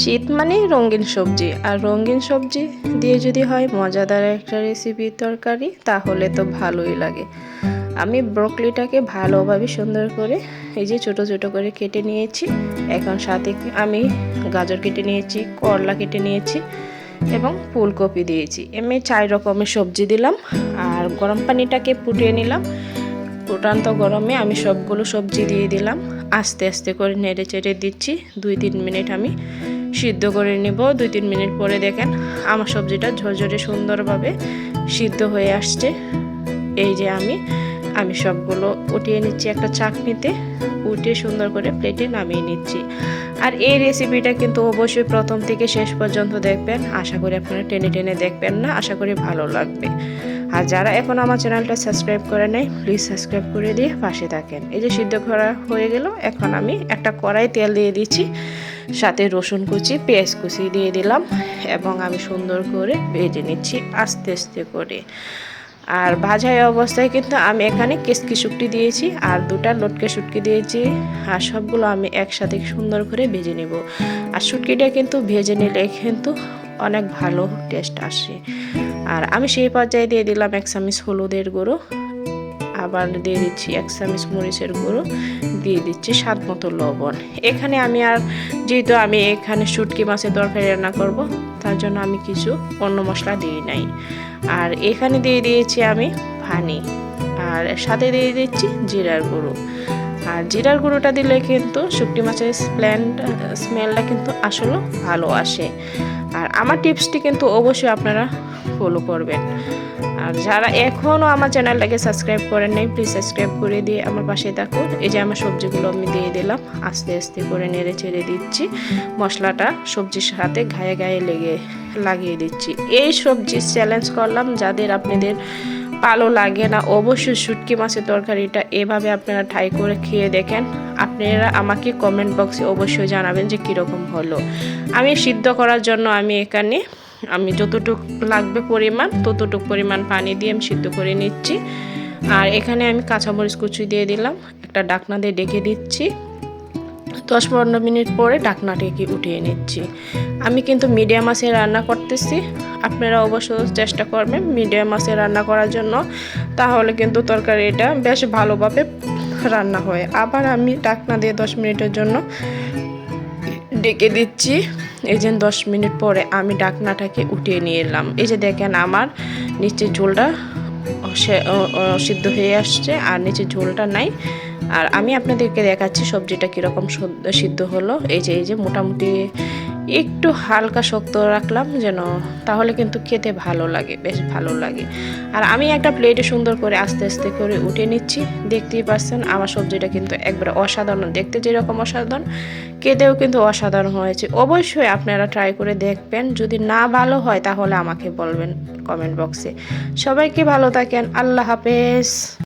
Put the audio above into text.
শীত মানে রঙিন সবজি, আর রঙিন সবজি দিয়ে যদি হয় মজাদার একটা রেসিপি তরকারি, তাহলে তো ভালোই লাগে। আমি ব্রকলিটাকে ভালোভাবে সুন্দর করে এই যে ছোট ছোট করে কেটে নিয়েছি। এখন সাথে আমি গাজর কেটে নিয়েছি, করলা কেটে নিয়েছি এবং ফুলকপি দিয়েছি। এমনি চার রকমের সবজি দিলাম, আর গরম পানিটাকে ফুটিয়ে নিলাম। ফুটান্ত গরমে আমি সবগুলো সবজি দিয়ে দিলাম। আস্তে আস্তে করে নেড়ে চেড়ে দিচ্ছি, দুই তিন মিনিট আমি সিদ্ধ করে নেব। দুই তিন মিনিট পরে দেখেন আমার সবজিটা ঝরঝরে সুন্দরভাবে সিদ্ধ হয়ে আসছে। এই যে আমি আমি সবগুলো উঠিয়ে নিচ্ছি একটা চাকনিতে, উঠিয়ে সুন্দর করে প্লেটে নামিয়ে নিচ্ছি। আর এই রেসিপিটা কিন্তু অবশ্যই প্রথম থেকে শেষ পর্যন্ত দেখবেন। আশা করি আপনারা টেনে টেনে দেখবেন না, আশা করি ভালো লাগবে। আর যারা এখন আমার চ্যানেলটা সাবস্ক্রাইব করে নেয় প্লিজ সাবস্ক্রাইব করে দিয়ে পাশে থাকেন। এই যে সিদ্ধ করা হয়ে গেল, এখন আমি একটা কড়াই তেল দিয়ে দিচ্ছি। সাথে রসুন কুচি, পেঁয়াজ কুচি দিয়ে দিলাম এবং আমি সুন্দর করে ভেজে নিচ্ছি আস্তে আস্তে করে। আর ভাজাই অবস্থায় কিন্তু আমি এখানে কেসকি শুটকি দিয়েছি আর দুটা লটকে শুটকি দিয়েছি আর সবগুলো আমি একসাথে সুন্দর করে ভেজে নেব। আর শুটকিটা কিন্তু ভেজে নিলে কিন্তু অনেক ভালো টেস্ট আসে। আর আমি সেই পর্যায়ে দিয়ে দিলাম এক চামচ হলুদের গুঁড়ো। আবার দিয়ে দিচ্ছি এক চামচ মরিচের গুঁড়ো, দিয়ে দিচ্ছি স্বাদ মতো লবণ। এখানে আমি আর, যেহেতু আমি এখানে শুটকি মাছের তরকারি রান্না করব, তার জন্য আমি কিছু অন্য মশলা দিই নাই। আর এখানে দিয়ে দিয়েছি আমি পানি, আর সাথে দিয়ে দিচ্ছি জিরার গুঁড়ো। আর জিরার গুঁড়োটা দিলে কিন্তু শুটকি মাছের স্প্ল্যান্ড স্মেলটা কিন্তু আসলে ভালো আসে। আর আমার টিপসটি কিন্তু অবশ্যই আপনারা ফলো করবেন। আর যারা এখনও আমার চ্যানেলটাকে সাবস্ক্রাইব করেন নাই প্লিজ সাবস্ক্রাইব করে দিয়ে আমার পাশে থাকুন। এই যে আমার সবজিগুলো আমি দিয়ে দিলাম, আস্তে আস্তে করে নেড়ে চেড়ে দিচ্ছি। মশলাটা সবজির সাথে গায়ে গায়ে লেগে, লাগিয়ে দিচ্ছি। এই সবজি চ্যালেঞ্জ করলাম, যাদের আপনাদের ভালো লাগে না, অবশ্যই শুটকি মাছের তরকারিটা এভাবে আপনারা ট্রাই করে খেয়ে দেখেন। আপনারা আমাকে কমেন্ট বক্সে অবশ্যই জানাবেন যে কীরকম হলো। আমি সিদ্ধ করার জন্য আমি এখানে আমি যতটুক লাগবে পরিমাণ, ততটুক পরিমাণ পানি দিয়ে আমি সিদ্ধ করে নিচ্ছি। আর এখানে আমি কাঁচামরিচ কুচি দিয়ে দিলাম, একটা ডাকনা দিয়ে ডেকে দিচ্ছি। দশ পনেরো মিনিট পরে ডাকনাটাকে উঠিয়ে নিচ্ছি। আমি কিন্তু মিডিয়াম মাছে রান্না করতেছি, আপনারা অবশ্য চেষ্টা করবেন মিডিয়াম মাছে রান্না করার জন্য, তাহলে কিন্তু তরকারিটা বেশ ভালোভাবে রান্না হয়। আবার আমি ডাকনা দিয়ে দশ মিনিটের জন্য ডেকে দিচ্ছি। এই যে দশ মিনিট পরে আমি ডাকনাটাকে উঠিয়ে নিয়ে এলাম। এই যে দেখেন আমার নিচে ঝোলটা সিদ্ধ হয়ে আসছে আর নিচে ঝোলটা নাই। আর আমি আপনাদেরকে দেখাচ্ছি সবজিটা কীরকম সিদ্ধ হলো। এই যে এই যে মোটামুটি একটু হালকা শক্ত রাখলাম যেন, তাহলে কিন্তু খেতে ভালো লাগে, বেশ ভালো লাগে। আর আমি একটা প্লেটে সুন্দর করে আস্তে আস্তে করে উঠে নিচ্ছি। দেখতেই পাচ্ছেন, আমার সবজিটা কিন্তু একবারে অসাধারণ, দেখতে যেরকম অসাধারণ, খেতেও কিন্তু অসাধারণ হয়েছে। অবশ্যই আপনারা ট্রাই করে দেখবেন, যদি না ভালো হয় তাহলে আমাকে বলবেন কমেন্ট বক্সে সবাইকে ভালো থাকেন, আল্লাহ হাফেজ।